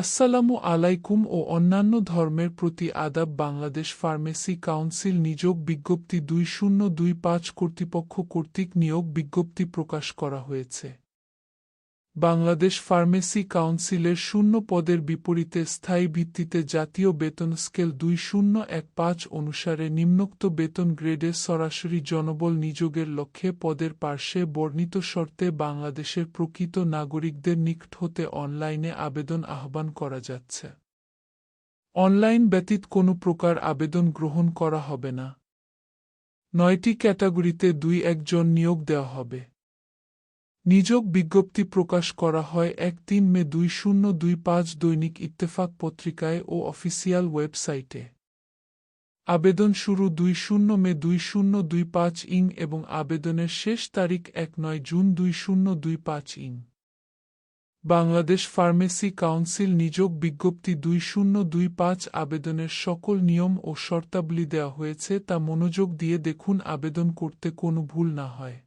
আসসালামু আলাইকুম ও অন্যান্য ধর্মের প্রতি আদাব বাংলাদেশ ফার্মেসি কাউন্সিল নিযোগ বিজ্ঞপ্তি দুই শূন্য দুই পাঁচ কর্তৃপক্ষ কর্তৃক নিয়োগ বিজ্ঞপ্তি প্রকাশ করা হয়েছে। বাংলাদেশ ফার্মেসি কাউন্সিলের শূন্য পদের বিপরীতে স্থায়ী ভিত্তিতে জাতীয় বেতন স্কেল দুই শূন্য এক পাঁচ অনুসারে নিম্নোক্ত বেতন গ্রেডে সরাসরি জনবল নিযোগের লক্ষ্যে পদের পার্শ্বে বর্ণিত শর্তে বাংলাদেশের প্রকৃত নাগরিকদের নিকট হতে অনলাইনে আবেদন আহ্বান করা যাচ্ছে। অনলাইন ব্যতীত কোনো প্রকার আবেদন গ্রহণ করা হবে না। নয়টি ক্যাটাগরিতে দুই একজন নিয়োগ দেওয়া হবে। নিযোগ বিজ্ঞপ্তি প্রকাশ করা হয় এক তিন মে দুই শূন্য দুই পাঁচ দৈনিক ইত্তেফাক পত্রিকায় ও অফিসিয়াল ওয়েবসাইটে। আবেদন শুরু দুই শূন্য মে দুই শূন্য দুই পাঁচ ইং এবং আবেদনের শেষ তারিখ এক নয় জুন দুই শূন্য দুই পাঁচ ইং। বাংলাদেশ ফার্মেসি কাউন্সিল নিযোগ বিজ্ঞপ্তি দুই শূন্য দুই পাঁচ আবেদনের সকল নিয়ম ও শর্তাবলী দেওয়া হয়েছে তা মনোযোগ দিয়ে দেখুন আবেদন করতে কোনো ভুল না হয়।